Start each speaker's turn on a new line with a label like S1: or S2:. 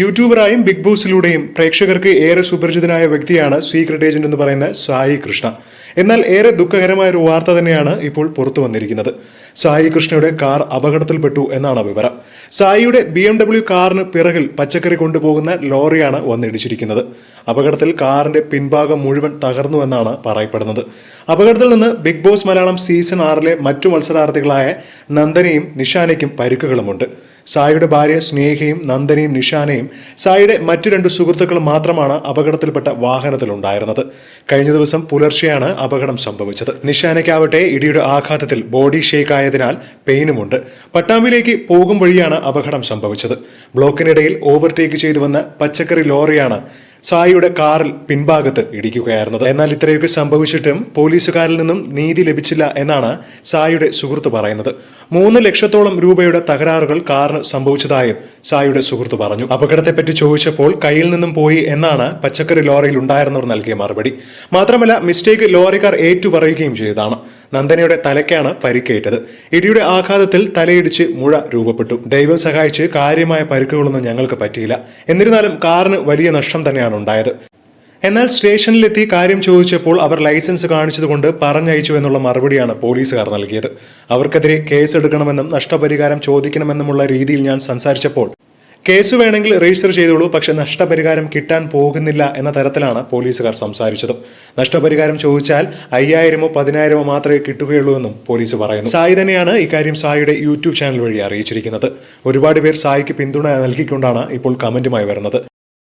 S1: യൂട്യൂബറായും big ബോസിലൂടെയും പ്രേക്ഷകർക്ക് ഏറെ സുപരിചിതനായ വ്യക്തിയാണ് സീക്രട്ട് ഏജന്റ് എന്ന് പറയുന്ന സായി കൃഷ്ണ. എന്നാൽ ഏറെ ദുഃഖകരമായ ഒരു വാർത്ത തന്നെയാണ് ഇപ്പോൾ പുറത്തു വന്നിരിക്കുന്നത്. സായി കൃഷ്ണയുടെ കാർ അപകടത്തിൽപ്പെട്ടു എന്നാണ് വിവരം. സായിയുടെ ബി എം ഡബ്ല്യു കാറിന് പിറകിൽ പച്ചക്കറി കൊണ്ടുപോകുന്ന ലോറിയാണ് വന്നിടിച്ചിരിക്കുന്നത്. അപകടത്തിൽ കാറിന്റെ പിൻഭാഗം മുഴുവൻ തകർന്നു എന്നാണ് പറയപ്പെടുന്നത്. അപകടത്തിൽ നിന്ന് ബിഗ് ബോസ് മലയാളം സീസൺ ആറിലെ മറ്റു മത്സരാർത്ഥികളായ നന്ദനയും നിഷാനയ്ക്കും പരിക്കുകളുമുണ്ട്. സായിയുടെ ഭാര്യ സ്നേഹയും നന്ദനയും നിഷാനയും സായിയുടെ മറ്റു രണ്ട് സുഹൃത്തുക്കളും മാത്രമാണ് അപകടത്തിൽപ്പെട്ട വാഹനത്തിലുണ്ടായിരുന്നത്. കഴിഞ്ഞ ദിവസം പുലർച്ചെയാണ് അപകടം സംഭവിച്ചത്. നിഷാനയ്ക്കാവട്ടെ ഇടിയുടെ ആഘാതത്തിൽ ബോഡി ഷേക്ക് ആയതിനാൽ പെയിനുമുണ്ട്. പട്ടാമ്പിലേക്ക് പോകും വഴിയാണ് അപകടം സംഭവിച്ചത്. ബ്ലോക്കിനിടയിൽ ഓവർടേക്ക് ചെയ്തു വന്ന പച്ചക്കറി ലോറിയാണ് സായിയുടെ കാറിൽ പിൻഭാഗത്ത് ഇടിക്കുകയായിരുന്നത് എന്നാൽ ഇത്രയൊക്കെ സംഭവിച്ചിട്ടും പോലീസുകാരിൽ നിന്നും നീതി ലഭിച്ചില്ല എന്നാണ് സായിയുടെ സുഹൃത്ത് പറയുന്നത്. മൂന്ന് ലക്ഷത്തോളം രൂപയുടെ തകരാറുകൾ കാറിന് സംഭവിച്ചതായും സായിയുടെ സുഹൃത്ത് പറഞ്ഞു. അപകടത്തെപ്പറ്റി ചോദിച്ചപ്പോൾ കയ്യിൽ നിന്നും പോയി എന്നാണ് പച്ചക്കറി ലോറിയിൽ ഉണ്ടായിരുന്നവർ നൽകിയ മറുപടി. മാത്രമല്ല മിസ്റ്റേക്ക് ലോറിക്കാർ ഏറ്റു പറയുകയും ചെയ്തതാണ്. നന്ദനയുടെ തലയ്ക്കാണ് പരിക്കേറ്റത്. ഇടിയുടെ ആഘാതത്തിൽ തലയിടിച്ച് മുഴ രൂപപ്പെട്ടു. ദൈവം സഹായിച്ച് കാര്യമായ പരിക്കുകളൊന്നും ഞങ്ങൾക്ക് പറ്റിയില്ല. എന്നിരുന്നാലും കാറിന് വലിയ നഷ്ടം തന്നെയാണ് ഉണ്ടായത്. എന്നാൽ സ്റ്റേഷനിലെത്തി കാര്യം ചോദിച്ചപ്പോൾ അവർ ലൈസൻസ് കാണിച്ചതുകൊണ്ട് പറഞ്ഞയച്ചു എന്നുള്ള മറുപടിയാണ് പോലീസുകാർ നൽകിയത്. അവർക്കെതിരെ കേസെടുക്കണമെന്നും നഷ്ടപരിഹാരം ചോദിക്കണമെന്നുമുള്ള രീതിയിൽ ഞാൻ സംസാരിച്ചപ്പോൾ കേസ് വേണമെങ്കിൽ രജിസ്റ്റർ ചെയ്തോളൂ പക്ഷെ നഷ്ടപരിഹാരം കിട്ടാൻ പോകുന്നില്ല എന്ന തരത്തിലാണ് പോലീസുകാർ സംസാരിച്ചത്. നഷ്ടപരിഹാരം ചോദിച്ചാൽ അയ്യായിരമോ പതിനായിരമോ മാത്രമേ കിട്ടുകയുള്ളൂ എന്നും പോലീസ് പറയുന്നു. സായി തന്നെയാണ് ഇക്കാര്യം സായിയുടെ യൂട്യൂബ് ചാനൽ വഴി അറിയിച്ചിരിക്കുന്നത്. ഒരുപാട് പേർ സായിക്ക് പിന്തുണ നൽകിക്കൊണ്ടാണ് ഇപ്പോൾ കമന്റുമായി വരുന്നത്.